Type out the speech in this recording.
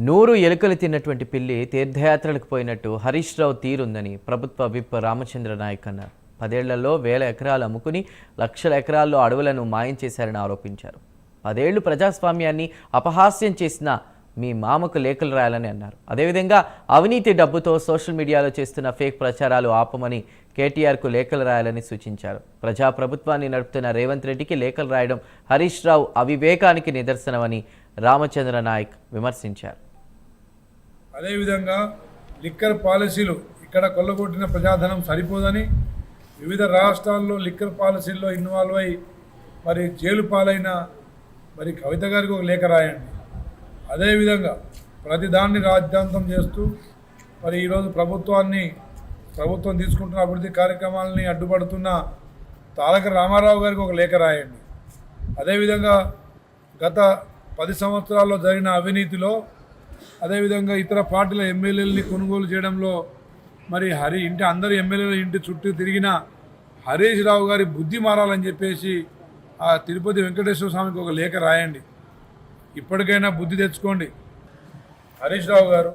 నూరు ఎలుకలు తిన్నటువంటి పిల్లి తీర్థయాత్రలకు పోయినట్టు హరీష్ రావు తీరుందని ప్రభుత్వ విప్ రామచంద్ర నాయక్ అన్నారు. పదేళ్ళలో వేల ఎకరాలు అమ్ముకుని లక్షల ఎకరాల్లో అడవులను మాయం చేశారని ఆరోపించారు. పదేళ్ళు ప్రజాస్వామ్యాన్ని అపహాస్యం చేసిన మీ మామకు లేఖలు రాయాలని అన్నారు. అదేవిధంగా అవినీతి డబ్బుతో సోషల్ మీడియాలో చేస్తున్న ఫేక్ ప్రచారాలు ఆపమని కేటీఆర్కు లేఖలు రాయాలని సూచించారు. ప్రజాప్రభుత్వాన్ని నడుపుతున్న రేవంత్ రెడ్డికి లేఖలు రాయడం హరీష్ రావు అవివేకానికి నిదర్శనమని రామచంద్ర నాయక్ విమర్శించారు. అదేవిధంగా లిక్కర్ పాలసీలు ఇక్కడ కొల్లగొట్టిన ప్రజాధనం సరిపోదని వివిధ రాష్ట్రాల్లో లిక్కర్ పాలసీల్లో ఇన్వాల్వ్ అయి మరి జైలు పాలైన మరి కవిత గారికి ఒక లేఖ రాయండి. అదేవిధంగా ప్రతిదాన్ని రాజ్యాంతం చేస్తూ మరి ఈరోజు ప్రభుత్వాన్ని ప్రభుత్వం తీసుకుంటున్న అభివృద్ధి కార్యక్రమాలని అడ్డుపడుతున్న తారక రామారావు గారికి ఒక లేఖ రాయండి. అదేవిధంగా గత పది సంవత్సరాల్లో జరిగిన అవినీతిలో అదేవిధంగా ఇతర పార్టీల ఎమ్మెల్యేలని కొనుగోలు చేయడంలో మరి హరి ఇంటి అందరు ఎమ్మెల్యేల ఇంటి చుట్టూ తిరిగిన హరీష్ రావు గారి బుద్ధి మారాలని చెప్పేసి ఆ తిరుపతి వెంకటేశ్వర స్వామికి ఒక లేఖ రాయండి. ఇప్పటికైనా బుద్ధి తెచ్చుకోండి. హరీష్ రావు గారు